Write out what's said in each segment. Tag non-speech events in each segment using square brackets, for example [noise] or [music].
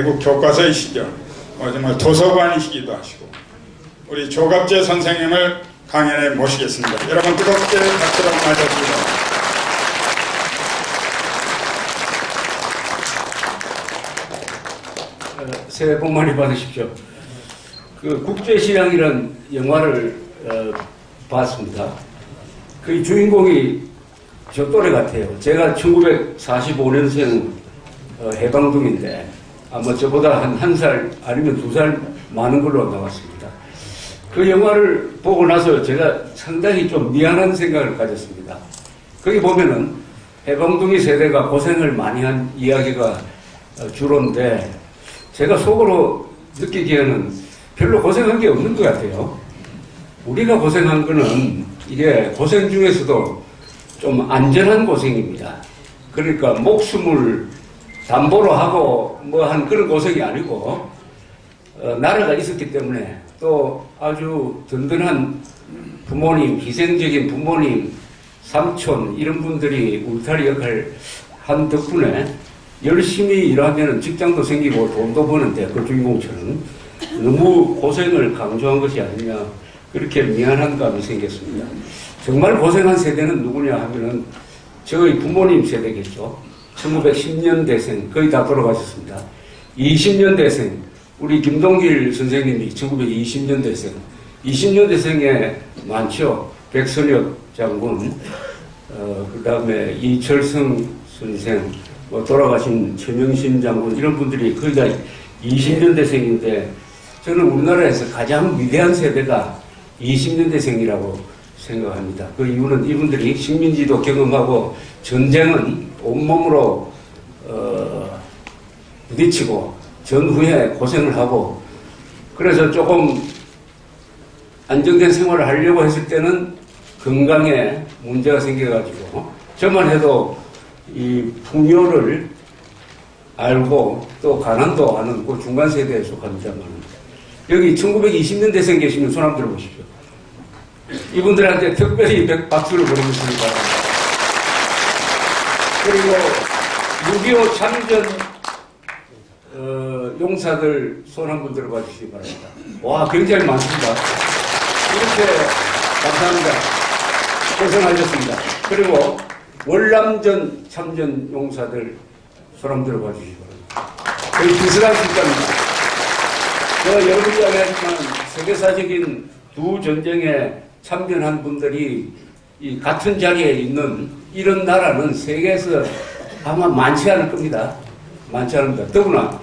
미국 교과서이시죠. 어, 정말 도서관이시기도 하시고 우리 조갑재 선생님을 강연에 모시겠습니다. 여러분 뜨겁게 박수로 맞아주시기 어, 새해 복 많이 받으십시오. 그 국제시장이라는 영화를 어, 봤습니다. 그 주인공이 저 또래 같아요. 제가 1945년생 어, 해방둥인데 아마 저보다 한 한 살 아니면 두 살 많은 걸로 나왔습니다. 그 영화를 보고 나서 제가 상당히 좀 미안한 생각을 가졌습니다. 거기 보면은 해방둥이 세대가 고생을 많이 한 이야기가 어, 주로인데 제가 속으로 느끼기에는 별로 고생한 게 없는 것 같아요. 우리가 고생한 거는 이게 고생 중에서도 좀 안전한 고생입니다. 그러니까 목숨을 담보로 하고 뭐 한 그런 고생이 아니고 어, 나라가 있었기 때문에 또 아주 든든한 부모님, 희생적인 부모님, 삼촌 이런 분들이 울타리 역할을 한 덕분에 열심히 일하면 직장도 생기고 돈도 버는데 그 주인공처럼 너무 고생을 강조한 것이 아니냐 그렇게 미안한 감이 생겼습니다. 정말 고생한 세대는 누구냐 하면은 저희 부모님 세대겠죠. 1910년 대생 거의 다 돌아가셨습니다. 20년 대생 우리 김동길 선생님이 1920년 대생 20년 대생에 많죠. 백선엽 장군 어, 그 다음에 이철성 선생 뭐 돌아가신 최명신 장군 이런 분들이 거의 다 20년 대생인데 저는 우리나라에서 가장 위대한 세대가 20년대생이라고 생각합니다. 그 이유는 이분들이 식민지도 경험하고 전쟁은 온몸으로 어, 부딪히고 전후에 고생을 하고 그래서 조금 안정된 생활을 하려고 했을 때는 건강에 문제가 생겨가지고 저만 해도 이 풍요를 알고 또 가난도 아는 그 중간 세대에 속합니다만 여기 1920년대 생 계시면 손 한번 들어보십시오. 이분들한테 특별히 백- 박수를 보내겠습니다. 그리고 6.25 참전 어, 용사들 손 한 번 들어봐 주시기 바랍니다. 와, 굉장히 많습니다. 이렇게 감사합니다. 고생하셨습니다. 그리고 월남전 참전 용사들 손 한 번 들어봐 주시기 바랍니다. 거의 비슷한 숫자입니다. 저 여러분이 알겠지만 세계사적인 두 전쟁에 참전한 분들이 이 같은 자리에 있는 이런 나라는 세계에서 아마 많지 않을 겁니다. 많지 않습니다. 더구나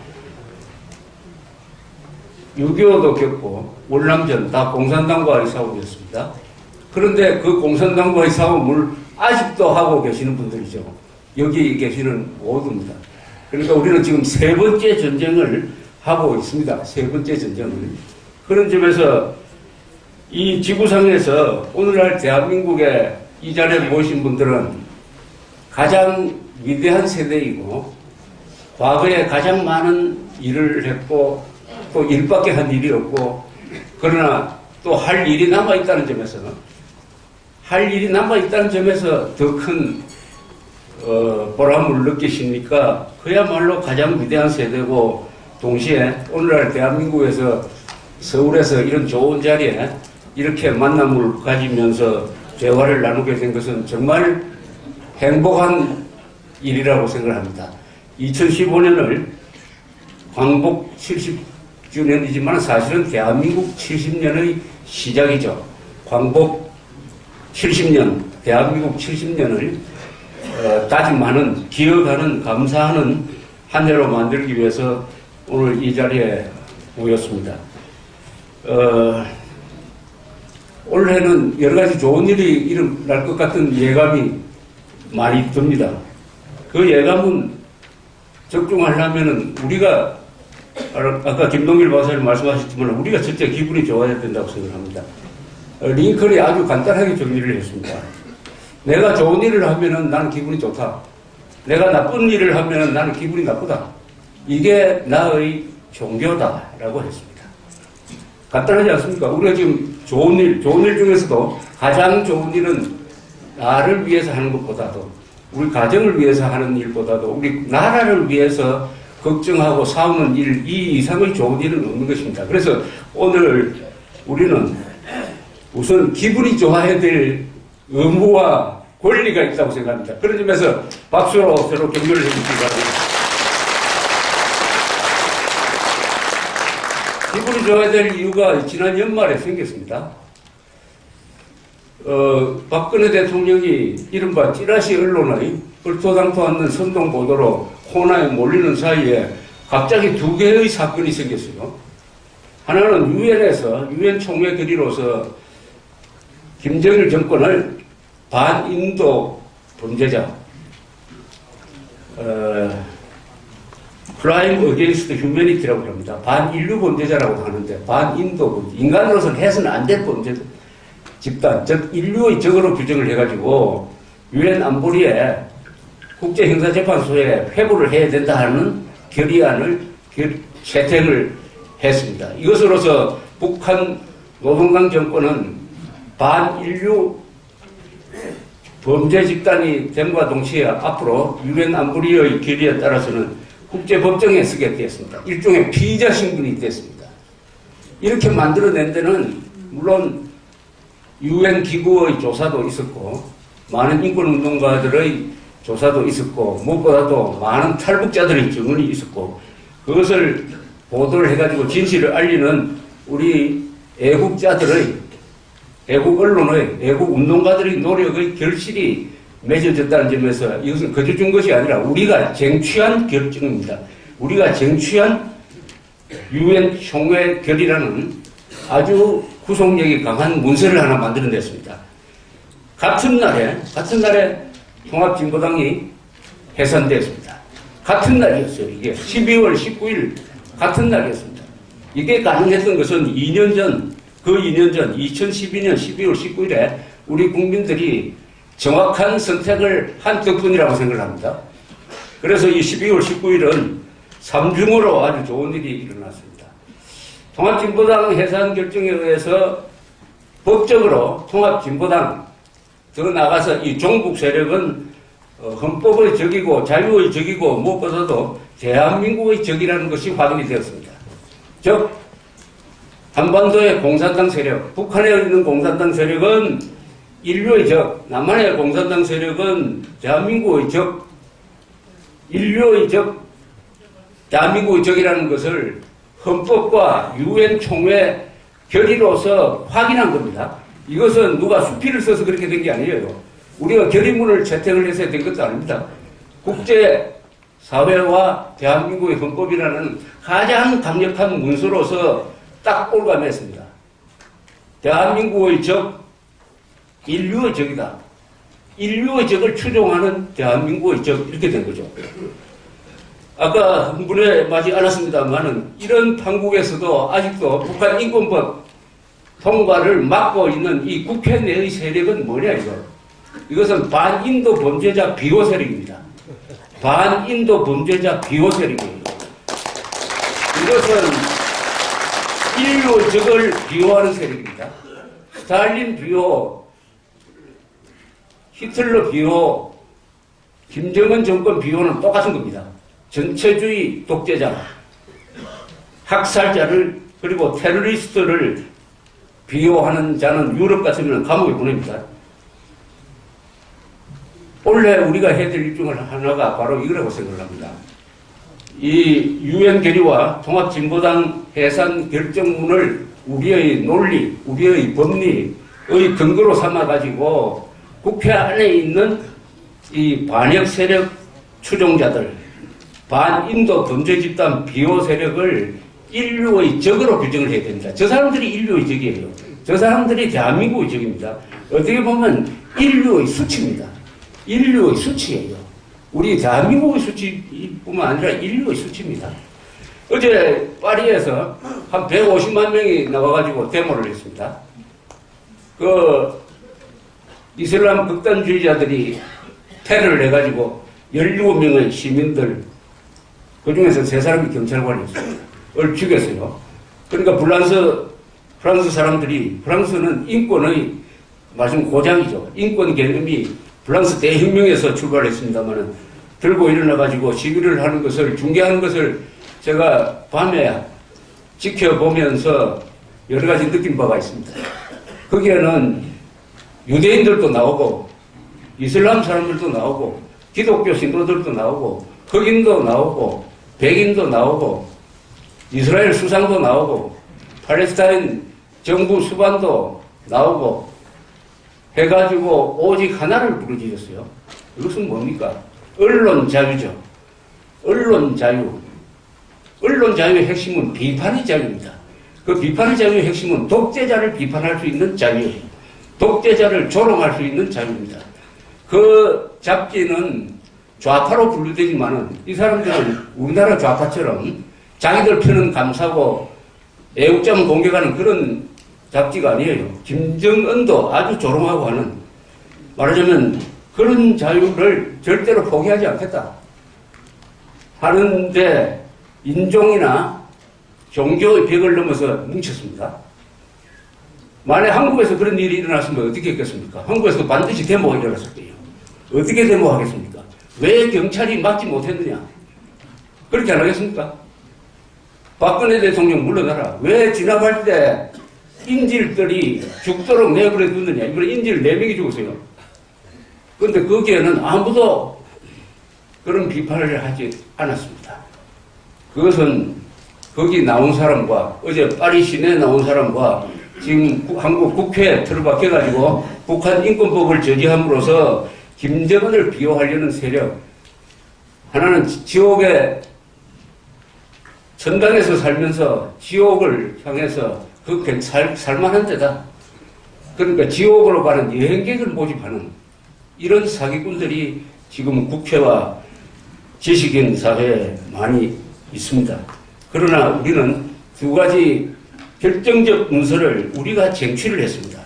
6.25도 겪고 월남전 다 공산당과의 싸움이었습니다. 그런데 그 공산당과의 싸움을 아직도 하고 계시는 분들이죠. 여기 계시는 모두입니다. 그러니까 우리는 지금 세 번째 전쟁을 하고 있습니다. 세 번째 전쟁을. 그런 점에서 이 지구상에서 오늘날 대한민국에 이 자리에 모신 분들은 가장 위대한 세대이고 과거에 가장 많은 일을 했고 또 일밖에 한 일이 없고 그러나 또 할 일이 남아 있다는 점에서는 할 일이 남아 있다는 점에서 더큰 어, 보람을 느끼십니까? 그야말로 가장 위대한 세대고 동시에 오늘날 대한민국에서 서울에서 이런 좋은 자리에 이렇게 만남을 가지면서 대화를 나누게 된 것은 정말 행복한 일이라고 생각합니다. 2015년을 광복 70주년이지만 사실은 대한민국 70년의 시작이죠. 광복 70년, 대한민국 70년을 어, 다짐하는, 기억하는, 감사하는 한 해로 만들기 위해서 오늘 이 자리에 모였습니다. 어, 올해는 여러 가지 좋은 일이 일어날 것 같은 예감이 많이 듭니다. 그 예감은 적중하려면은 우리가 아까 김동길 박사님 말씀하셨지만 우리가 진짜 기분이 좋아야 된다고 생각합니다. 어, 링컨이 아주 간단하게 정리를 했습니다. 내가 좋은 일을 하면은 나는 기분이 좋다. 내가 나쁜 일을 하면은 나는 기분이 나쁘다. 이게 나의 종교다라고 했습니다. 간단하지 않습니까? 우리가 지금 좋은 일, 좋은 일 중에서도 가장 좋은 일은 나를 위해서 하는 것보다도 우리 가정을 위해서 하는 일보다도 우리 나라를 위해서 그 걱정하고 싸우는 일, 이 이상의 좋은 일은 없는 것입니다. 그래서 오늘 우리는 우선 기분이 좋아야 될 의무와 권리가 있다고 생각합니다. 그런 점에서 박수로 서로 격려를 해주시기 바랍니다. 기분이 좋아야 될 이유가 지난 연말에 생겼습니다. 어, 박근혜 대통령이 이른바 찌라시 언론의 얼토당토 않는 선동 보도로 코너에 몰리는 사이에 갑자기 두 개의 사건이 생겼어요. 하나는 유엔에서 유엔 총회 결의로서 김정일 정권을 반인도 범죄자, 어, crime against humanity라고 합니다. 반인류 범죄자라고 하는데 반인도 범죄, 인간으로서는 해서는 안 될 범죄 집단, 즉 인류의 적으로 규정을 해가지고 유엔 안보리에 국제형사재판소에 회부를 해야 된다 하는 결의안을 결- 채택을 했습니다. 이것으로서 북한 노동당 정권은 반인류 범죄 집단이 됨과 동시에 앞으로 유엔 안보리의 결의에 따라서는 국제법정에 서게 되었습니다. 일종의 피의자 신분이 됐습니다. 이렇게 만들어낸 데는 물론 유엔 기구의 조사도 있었고 많은 인권운동가들의 조사도 있었고 무엇보다도 많은 탈북자들의 증언이 있었고 그것을 보도를 해가지고 진실을 알리는 우리 애국자들의 애국 언론의 애국 운동가들의 노력의 결실이 맺어졌다는 점에서 이것은 거저 준 것이 아니라 우리가 쟁취한 결정입니다. 우리가 쟁취한 유엔 총회 결의라는 아주 구속력이 강한 문서를 하나 만들어냈습니다. 같은 날에 같은 날에 통합진보당이 해산됐습니다. 같은 날이었어요. 이게 12월 19일 같은 날이었습니다. 이게 가능했던 것은 2년 전, 그 2년 전 2012년 12월 19일에 우리 국민들이 정확한 선택을 한 덕분이라고 생각을 합니다. 그래서 이 12월 19일은 삼중으로 아주 좋은 일이 일어났습니다. 통합진보당 해산 결정에 의해서 법적으로 통합진보당 더 나가서 이 종북 세력은 어, 헌법의 적이고 자유의 적이고 무엇보다도 대한민국의 적이라는 것이 확인이 되었습니다. 즉 한반도의 공산당 세력, 북한에 있는 공산당 세력은 인류의 적, 남한의 공산당 세력은 대한민국의 적, 인류의 적, 대한민국의 적이라는 것을 헌법과 유엔 총회 결의로서 확인한 겁니다. 이것은 누가 수필을 써서 그렇게 된 게 아니에요. 우리가 결의문을 채택을 해서 된 것도 아닙니다. 국제 사회와 대한민국의 헌법이라는 가장 강력한 문서로서 딱 올가맸습니다. 대한민국의 적, 인류의 적이다. 인류의 적을 추종하는 대한민국의 적, 이렇게 된 거죠. 아까 흥분에 맞지 않았습니다만은 이런 판국에서도 아직도 북한 인권법 통과를 막고 있는 이 국회 내의 세력은 뭐냐 이거. 이것은 반인도 범죄자 비호 세력입니다. 반인도 범죄자 비호 세력이에요. 이것은 인류 적을 비호하는 세력입니다. 스탈린 비호, 히틀러 비호, 김정은 정권 비호는 똑같은 겁니다. 전체주의 독재자, 학살자를 그리고 테러리스트를 비호하는 자는 유럽 같으면 감옥에 보냅니다. 원래 우리가 해야 될일중 하나가 바로 이거라고 생각을 합니다. 이 유엔 결의와 통합진보당 해산 결정문을 우리의 논리, 우리의 법리의 근거로 삼아가지고 국회 안에 있는 이 반역 세력 추종자들, 반인도 범죄 집단 비호 세력을 인류의 적으로 규정을 해야 됩니다. 저 사람들이 인류의 적이에요. 저 사람들이 대한민국의 적입니다. 어떻게 보면 인류의 수치입니다. 인류의 수치예요. 우리 대한민국의 수치뿐만 아니라 인류의 수치입니다. 어제 파리에서 한 150만 명이 나와가지고 데모를 했습니다. 그 이슬람 극단주의자들이 테러를 해가지고 17명의 시민들 그 중에서 세 사람이 경찰관이었습니다. 을 죽였어요. 그러니까 프랑스 프랑스 사람들이 프랑스는 인권의 말씀 고장이죠. 인권 개념이 프랑스 대혁명에서 출발했습니다만은 들고 일어나가지고 시위를 하는 것을 중계하는 것을 제가 밤에 지켜보면서 여러 가지 느낀 바가 있습니다. 거기에는 유대인들도 나오고 이슬람 사람들도 나오고 기독교 신도들도 나오고 흑인도 나오고 백인도 나오고 이스라엘 수상도 나오고 팔레스타인 정부 수반도 나오고 해가지고 오직 하나를 부르짖었어요. 이것은 뭡니까? 언론 자유죠. 언론 자유. 언론 자유의 핵심은 비판의 자유입니다. 그 비판의 자유의 핵심은 독재자를 비판할 수 있는 자유예요. 독재자를 조롱할 수 있는 자유입니다. 그 잡지는 좌파로 분류되지만은 이 사람들은 우리나라 좌파처럼 자기들 편은 감사고 애국자만 공격하는 그런 잡지가 아니에요. 김정은도 아주 조롱하고 하는 말하자면 그런 자유를 절대로 포기하지 않겠다. 하는데 인종이나 종교의 벽을 넘어서 뭉쳤습니다. 만약 한국에서 그런 일이 일어났으면 어떻게 했겠습니까? 한국에서 반드시 데모가 일어났을 거예요. 어떻게 데모하겠습니까? 왜 경찰이 막지 못했느냐? 그렇게 안 하겠습니까? 박근혜 대통령 물러나라. 왜 지나갈 때 인질들이 죽도록 내버려 두느냐? 이번에 인질 4명이 죽었어요. 근데 거기에는 아무도 그런 비판을 하지 않았습니다. 그것은 거기 나온 사람과 어제 파리 시내에 나온 사람과 지금 구- 한국 국회에 들어박혀가지고 북한 인권법을 저지함으로써 김정은을 비호하려는 세력 하나는 지- 지옥의 천당에서 살면서 지옥을 향해서 그 괜- 살, 살만한 데다 그러니까 지옥으로 가는 여행객을 모집하는 이런 사기꾼들이 지금 국회와 지식인 사회에 많이 있습니다. 그러나 우리는 두 가지 결정적 문서를 우리가 쟁취를 했습니다.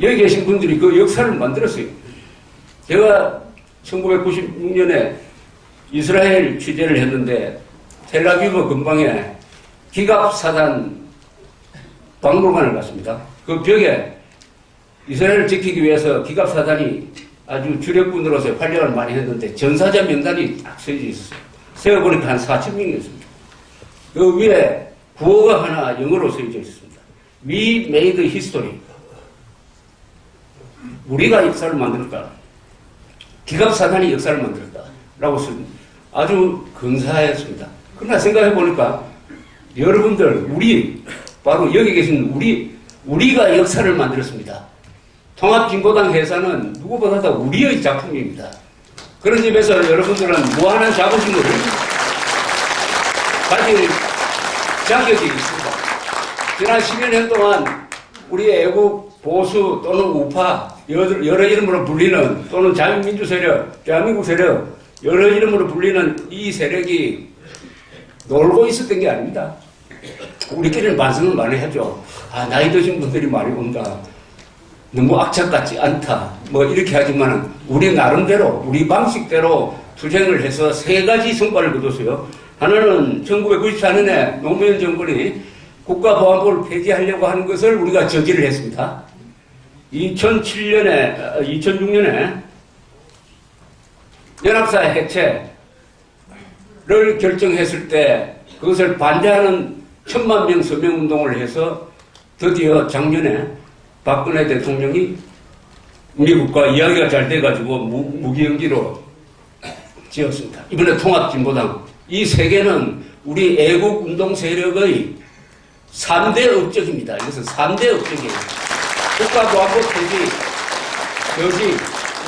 여기 계신 분들이 그 역사를 만들었어요. 제가 1996년에 이스라엘 취재를 했는데 텔라비브 근방에 기갑사단 박물관을 갔습니다. 그 벽에 이스라엘을 지키기 위해서 기갑사단이 아주 주력군으로서 활약을 많이 했는데 전사자 명단이 딱 써져 있었어요. 세어보니까 한 4천 명이었습니다. 그 위에 구호가 하나 영어로 써져 있습니다. We made history. 우리가 역사를 만들었다. 기갑사단이 역사를 만들었다. 라고 쓴 아주 근사했습니다. 그러나 생각해 보니까 여러분들, 우리, 바로 여기 계신 우리, 우리가 역사를 만들었습니다. 통합진보당 회사는 누구보다도 우리의 작품입니다. 그런 점에서 여러분들은 무한한 자부심을 가질 자격이 있습니다. 지난 10여 년 동안 우리 애국 보수 또는 우파 여러, 이름으로 불리는 또는 자유민주 세력, 대한민국 세력 여러 이름으로 불리는 이 세력이 놀고 있었던 게 아닙니다. 우리끼리는 반성을 많이 하죠. 아, 나이 드신 분들이 많이 온다. 너무 악착 같지 않다. 뭐 이렇게 하지만 우리 나름대로 우리 방식대로 투쟁을 해서 세 가지 성과를 거뒀어요. 하나는 1994년에 노무현 정권이 국가보안법을 폐지하려고 하는 것을 우리가 저지를 했습니다. 2007년에 2006년에 연합사 해체를 결정했을 때 그것을 반대하는 천만 명 서명 운동을 해서 드디어 작년에 박근혜 대통령이 미국과 이야기가 잘 돼가지고 무, 무기영지로 지었습니다. 이번에 통합진보당. 이 세 개는 우리 애국 운동 세력의 3대 업적입니다. 이것은 3대 업적이에요. 국가보안법 폐지, 저지,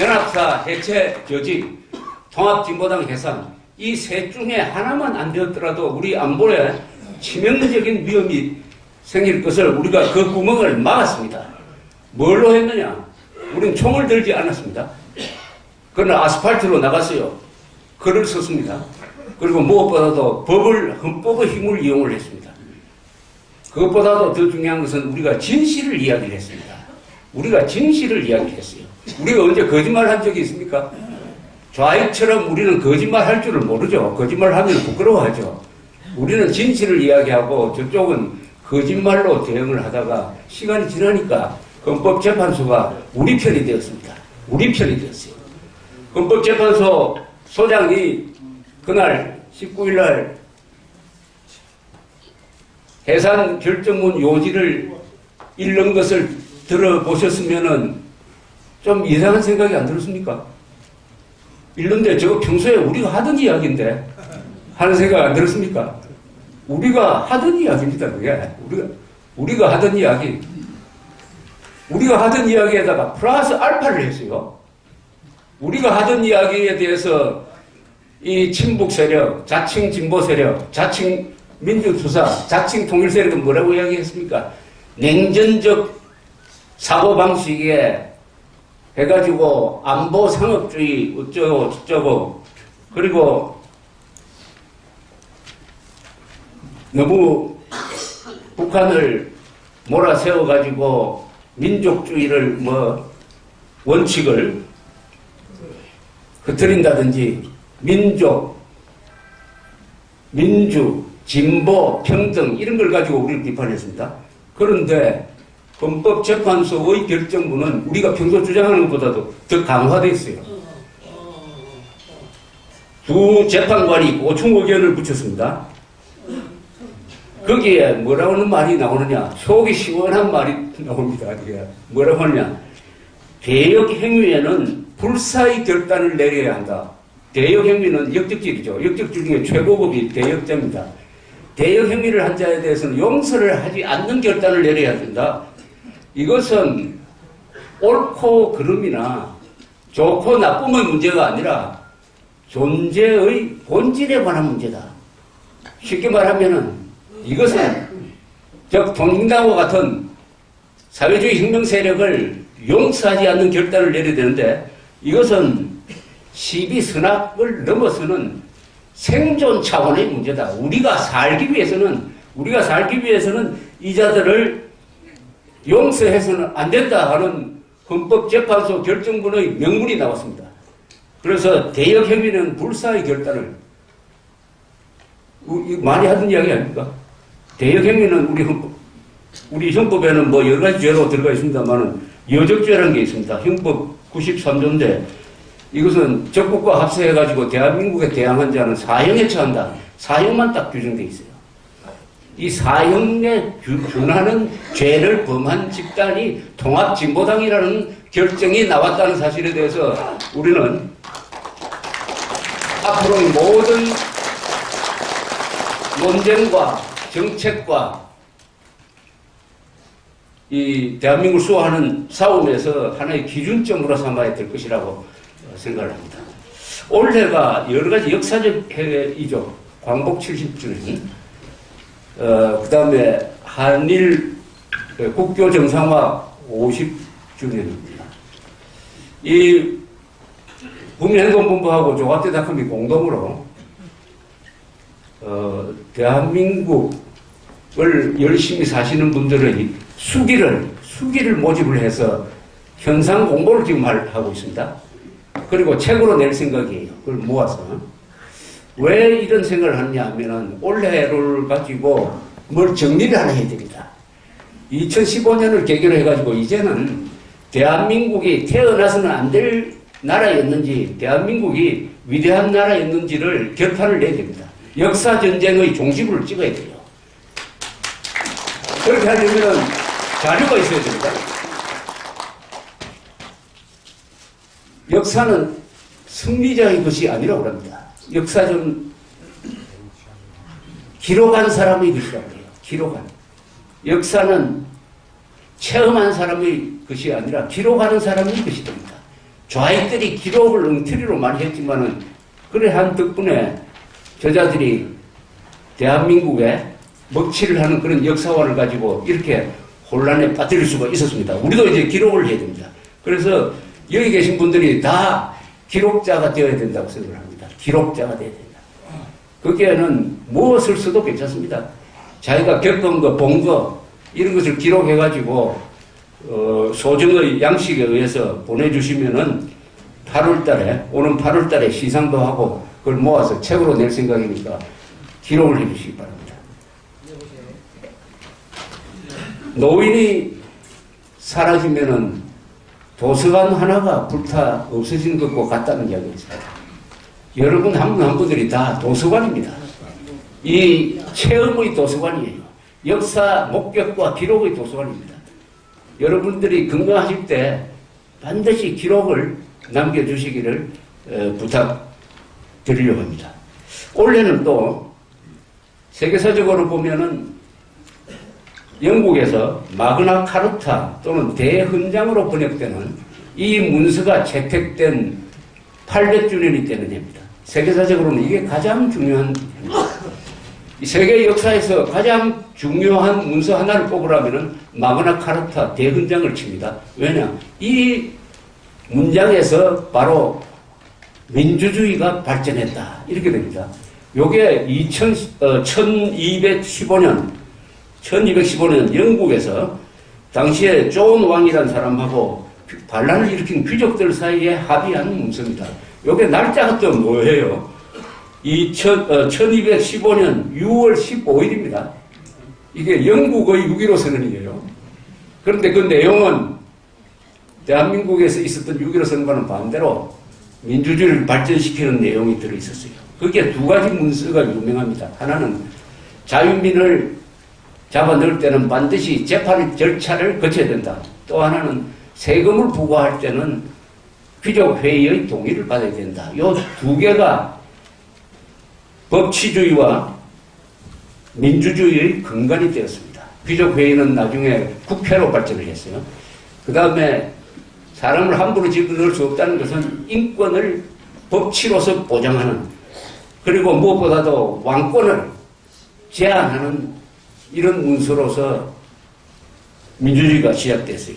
연합사 해체, 저지, 통합진보당 해산. 이 셋 중에 하나만 안 되었더라도 우리 안보에 치명적인 위험이 생길 것을 우리가 그 구멍을 막았습니다. 뭘로 했느냐? 우리는 총을 들지 않았습니다. 그러나 아스팔트로 나갔어요. 글을 썼습니다. 그리고 무엇보다도 법을, 헌법의 힘을 이용을 했습니다. 그것보다도 더 중요한 것은 우리가 진실을 이야기를 했습니다. 우리가 진실을 이야기했어요. 우리가 언제 거짓말 한 적이 있습니까? 좌익처럼 우리는 거짓말 할 줄을 모르죠. 거짓말 하면 부끄러워하죠. 우리는 진실을 이야기하고 저쪽은 거짓말로 대응을 하다가 시간이 지나니까 헌법재판소가 우리 편이 되었습니다. 우리 편이 되었어요. 헌법재판소 소장이 그날 19일 날 해산 결정문 요지를 읽는 것을 들어보셨으면은 좀 이상한 생각이 안 들었습니까? 읽는데 저거 평소에 우리가 하던 이야기인데 하는 생각 안 들었습니까? 우리가 하던 이야기입니다, 그게. 우리가, 우리가 하던 이야기. 우리가 하던 이야기에다가 플러스 알파를 했어요. 우리가 하던 이야기에 대해서 이 친북 세력, 자칭 진보 세력, 자칭 민주투사, 자칭 통일 세력은 뭐라고 이야기했습니까? 냉전적 사고방식에 해가지고 안보 상업주의 어쩌고 저쩌고 그리고 너무 북한을 몰아세워가지고 민족주의를 뭐 원칙을 흐트린다든지 민족, 민주, 진보, 평등 이런 걸 가지고 우리를 비판했습니다. 그런데 헌법재판소의 결정문은 우리가 평소 주장하는 것보다도 더 강화되어 있어요. 두 재판관이 보충 의견을 붙였습니다. 거기에 뭐라고 하는 말이 나오느냐 속이 시원한 말이 [laughs] 나옵니다. 뭐라고 하느냐 대역 행위에는 불사의 결단을 내려야 한다. 대역 행위는 역적질이죠. 역적질 중에 최고급이 대역자입니다. 대역 행위를 한 자에 대해서는 용서를 하지 않는 결단을 내려야 된다. 이것은 옳고 그름이나 좋고 나쁨의 문제가 아니라 존재의 본질에 관한 문제다. 쉽게 말하면은 이것은 즉 통일당과 같은 사회주의 혁명 세력을 용서하지 않는 결단을 내려야 되는데 이것은 시비 선악을 넘어서는 생존 차원의 문제다. 우리가 살기 위해서는 우리가 살기 위해서는 이자들을 용서해서는 안 된다 하는 헌법재판소 결정문의 명문이 나왔습니다. 그래서 대역 행위는 불사의 결단을 많이 하던 이야기 아닙니까? 대역 행위는 우리 헌법 우리 형법에는 뭐 여러 가지 죄로 들어가 있습니다만은 여적죄라는 게 있습니다. 형법 93조인데 이것은 적국과 합세해가지고 대한민국에 대항한 자는 사형에 처한다. 사형만 딱 규정돼 있어요. 이 사형에 규- 준하는 죄를 범한 집단이 통합진보당이라는 결정이 나왔다는 사실에 대해서 우리는 앞으로의 모든 논쟁과 정책과 이 대한민국을 수호하는 싸움에서 하나의 기준점으로 삼아야 될 것이라고 생각을 합니다. 올해가 여러 가지 역사적 해이죠. 광복 70주년, 어, 그 다음에 한일 국교 정상화 50주년입니다. 이 국민행동본부하고 조합대닷컴이 공동으로 어, 대한민국을 열심히 사시는 분들의 수기를 수기를 모집을 해서 현상 공부를 지금 할- 하고 있습니다. 그리고 책으로 낼 생각이에요. 그걸 모아서 왜 이런 생각을 하느냐 하면은 올해를 가지고 뭘 정리를 하나 해야 됩니다. 2015년을 계기로 해가지고 이제는 대한민국이 태어나서는 안 될 나라였는지 대한민국이 위대한 나라였는지를 결판을 내야 됩니다. 역사 전쟁의 종지부를 찍어야 돼요. 그렇게 하려면 자료가 있어야 됩니다. 역사는 승리자의 것이 아니라고 합니다. 역사는 기록한 사람의 것이라고 해요. 기록한. 역사는 체험한 사람의 것이 아니라 기록하는 사람의 것이 됩니다. 좌익들이 기록을 엉터리로 많이 했지만은 그래 한 덕분에 저자들이 대한민국에 먹칠을 하는 그런 역사관을 가지고 이렇게 혼란에 빠뜨릴 수가 있었습니다. 우리도 이제 기록을 해야 됩니다. 그래서 여기 계신 분들이 다 기록자가 되어야 된다고 생각을 합니다. 기록자가 되어야 된다. 거기에는 무엇을 써도 괜찮습니다. 자기가 겪은 거, 본 거, 이런 것을 기록해가지고, 어, 소정의 양식에 의해서 보내주시면은 8월 달에, 오는 8월 달에 시상도 하고, 그걸 모아서 책으로 낼 생각이니까 기록을 해 주시기 바랍니다. 노인이 사라지면은 도서관 하나가 불타 없어지는 것과 같다는 이야기가 있습니다. 여러분 한분 한 분들이 다 도서관입니다. 이 체험의 도서관이에요. 역사 목격과 기록의 도서관입니다. 여러분들이 건강하실 때 반드시 기록을 남겨주시기를 어, 부탁드리려고 합니다. 올해는 또 세계사적으로 보면은 영국에서 마그나 카르타 또는 대헌장으로 번역되는 이 문서가 채택된 800주년이 되는 해입니다. 세계사적으로는 이게 가장 중요한 세계 역사에서 가장 중요한 문서 하나를 뽑으라면은 마그나 카르타 대헌장을 칩니다. 왜냐? 이 문장에서 바로 민주주의가 발전했다. 이렇게 됩니다. 요게 2000, 어, 1215년, 1215년 영국에서 당시에 존 왕이라는 사람하고 반란을 일으킨 귀족들 사이에 합의한 문서입니다. 요게 날짜가 또 뭐예요? 2000, 어, 1215년 6월 15일입니다. 이게 영국의 6.15 선언이에요. 그런데 그 내용은 대한민국에서 있었던 6.15 선언과는 반대로 민주주의를 발전시키는 내용이 들어있었어요. 그게 두 가지 문서가 유명합니다. 하나는 자유민을 잡아 넣을 때는 반드시 재판 절차를 거쳐야 된다. 또 하나는 세금을 부과할 때는 귀족 회의의 동의를 받아야 된다. 이두 개가 법치주의와 민주주의의 근간이 되었습니다. 귀족 회의는 나중에 국회로 발전을 했어요. 그 다음에 사람을 함부로 집어넣을 수 없다는 것은 인권을 법치로서 보장하는 그리고 무엇보다도 왕권을 제한하는 이런 문서로서 민주주의가 시작됐어요.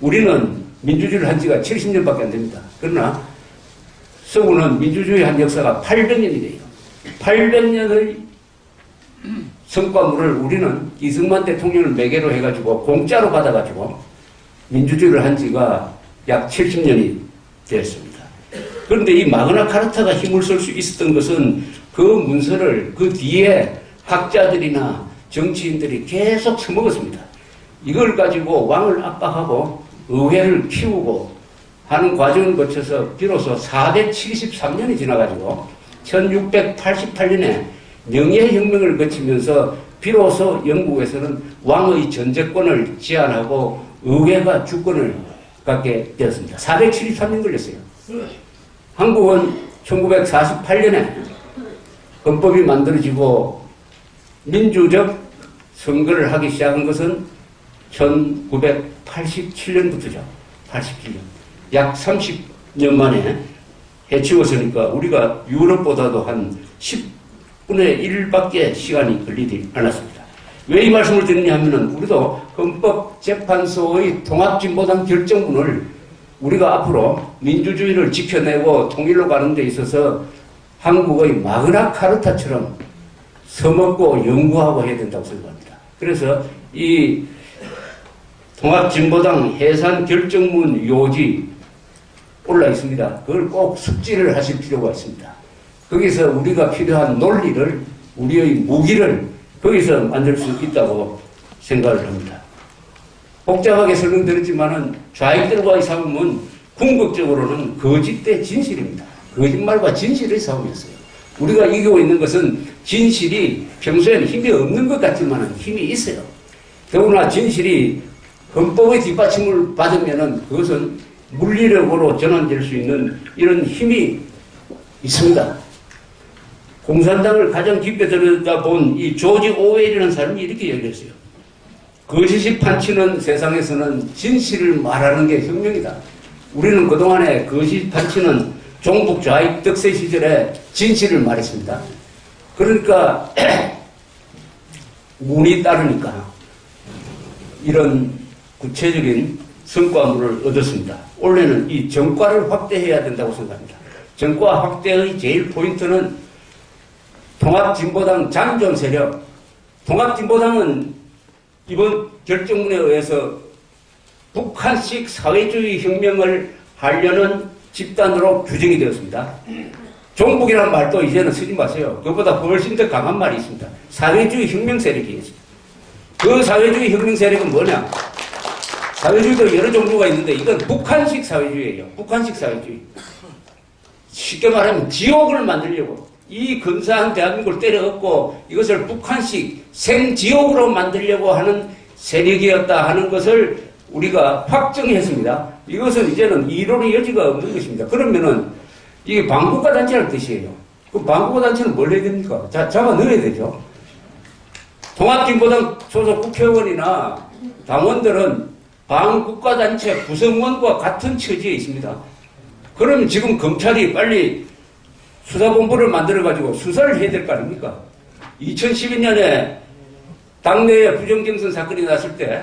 우리는 민주주의를 한 지가 70년밖에 안 됩니다. 그러나 서구는 민주주의 한 역사가 800년이 돼요. 800년의 성과물을 우리는 이승만 대통령을 매개로 해가지고 공짜로 받아가지고 민주주의를 한 지가 약 70년이 되었습니다. 그런데 이 마그나 카르타가 힘을 쓸 수 있었던 것은 그 문서를 그 뒤에 학자들이나 정치인들이 계속 써먹었습니다. 이걸 가지고 왕을 압박하고 의회를 키우고 하는 과정을 거쳐서 비로소 473년이 지나가지고 1688년에 명예혁명을 거치면서 비로소 영국에서는 왕의 전제권을 제한하고 의회가 주권을 갖게 되었습니다. 473년 걸렸어요. 한국은 1948년에 헌법이 만들어지고 민주적 선거를 하기 시작한 것은 1987년부터죠. 87년. 약 30년 만에 해치웠으니까 우리가 유럽보다도 한 10분의 1밖에 시간이 걸리지 않았습니다. 왜 이 말씀을 드리냐 하면은 우리도 헌법재판소의 통합진보당 결정문을 우리가 앞으로 민주주의를 지켜내고 통일로 가는 데 있어서 한국의 마그나 카르타처럼 서먹고 연구하고 해야 된다고 생각합니다. 그래서 이 통합진보당 해산 결정문 요지 올라 있습니다. 그걸 꼭 숙지를 하실 필요가 있습니다. 거기서 우리가 필요한 논리를, 우리의 무기를 거기서 만들 수 있다고 생각을 합니다. 복잡하게 설명드렸지만은 좌익들과의 싸움은 궁극적으로는 거짓 대 진실입니다. 거짓말과 진실의 싸움이었어요. 우리가 이기고 있는 것은 진실이 평소에는 힘이 없는 것 같지만 힘이 있어요. 더구나 진실이 헌법의 뒷받침을 받으면은 그것은 물리력으로 전환될 수 있는 이런 힘이 있습니다. 공산당을 가장 깊이 들여다본 이 조지 오웰이라는 사람이 이렇게 얘기했어요. 거짓이 판치는 세상에서는 진실을 말하는 게 혁명이다. 우리는 그동안에 거짓 판치는 종북 좌익 득세 시절에 진실을 말했습니다. 그러니까 [clears throat] 운이 따르니까 이런 구체적인 성과물을 얻었습니다. 올해는 이 정과를 확대해야 된다고 생각합니다. 정과 확대의 제일 포인트는 통합진보당 장전 세력. 통합진보당은 이번 결정문에 의해서 북한식 사회주의 혁명을 하려는 집단으로 규정이 되었습니다. 종북이라는 말도 이제는 쓰지 마세요. 그것보다 훨씬 더 강한 말이 있습니다. 사회주의 혁명 세력이 있습니다. 그 사회주의 혁명 세력은 뭐냐? 사회주의도 여러 종류가 있는데 이건 북한식 사회주의예요. 북한식 사회주의. 쉽게 말하면 지옥을 만들려고 이 근사한 대한민국을 때려엎고 이것을 북한식 생지옥으로 만들려고 하는 세력이었다 하는 것을 우리가 확정했습니다. 이것은 이제는 이론의 여지가 없는 것입니다. 그러면은 이게 반국가 단체라는 뜻이에요. 그 반국가 단체는 뭘 해야 됩니까? 자, 잡아 넣어야 되죠. 통합진보당 소속 국회의원이나 당원들은 반국가 단체 구성원과 같은 처지에 있습니다. 그럼 지금 검찰이 빨리 수사본부를 만들어가지고 수사를 해야 될 거 아닙니까? 2012년에 당내에 부정경선 사건이 났을 때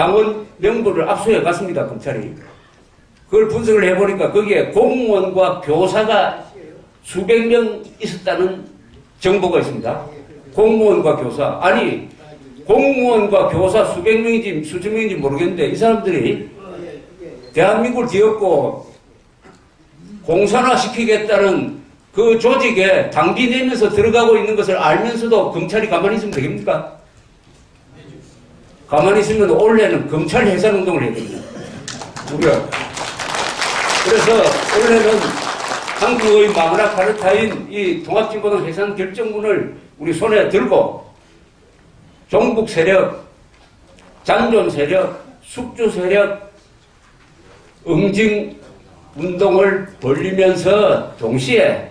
당원 명부를 압수해 갔습니다, 검찰이. 그걸 분석을 해보니까 거기에 공무원과 교사가 수백 명 있었다는 정보가 있습니다. 공무원과 교사. 아니, 공무원과 교사 수백 명인지 수천 명인지 모르겠는데 이 사람들이 대한민국을 뒤엎고 공산화 시키겠다는 그 조직에 당비 내면서 들어가고 있는 것을 알면서도 검찰이 가만히 있으면 되겠습니까? 가만히 있으면 올해는 검찰 해산 운동을 됩니다. 우리가. 그래서 올해는 한국의 마그나 카르타인 이 통합진보당 해산 결정문을 우리 손에 들고 종북 세력, 잔존 세력, 숙주 세력, 응징 운동을 벌리면서 동시에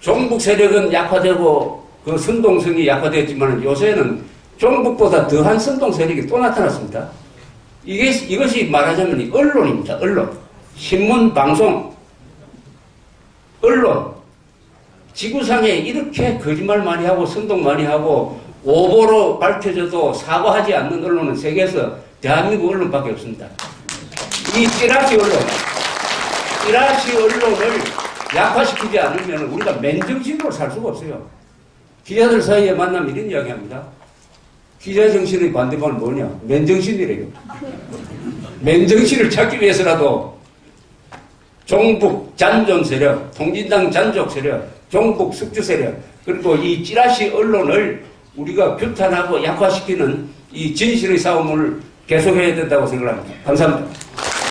종북 세력은 약화되고 그 선동성이 약화되었지만 요새는 종북보다 더한 선동 세력이 또 나타났습니다. 이게 이것이 말하자면 이 언론입니다. 언론, 신문, 방송, 언론. 지구상에 이렇게 거짓말 많이 하고 선동 많이 하고 오보로 밝혀져도 사과하지 않는 언론은 세계에서 대한민국 언론밖에 없습니다. 이 찌라시 언론, 찌라시 언론을 약화시키지 않으면 우리가 맨정신으로 살 수가 없어요. 기자들 사이에 만나면 이런 이야기 합니다. 기자 정신의 반대말은 뭐냐? 맨정신이래요. 맨정신을 찾기 위해서라도 종북 잔존 세력, 통진당 잔족 세력, 종북 숙주 세력, 그리고 이 찌라시 언론을 우리가 규탄하고 약화시키는 이 진실의 싸움을 계속해야 된다고 생각합니다. 감사합니다.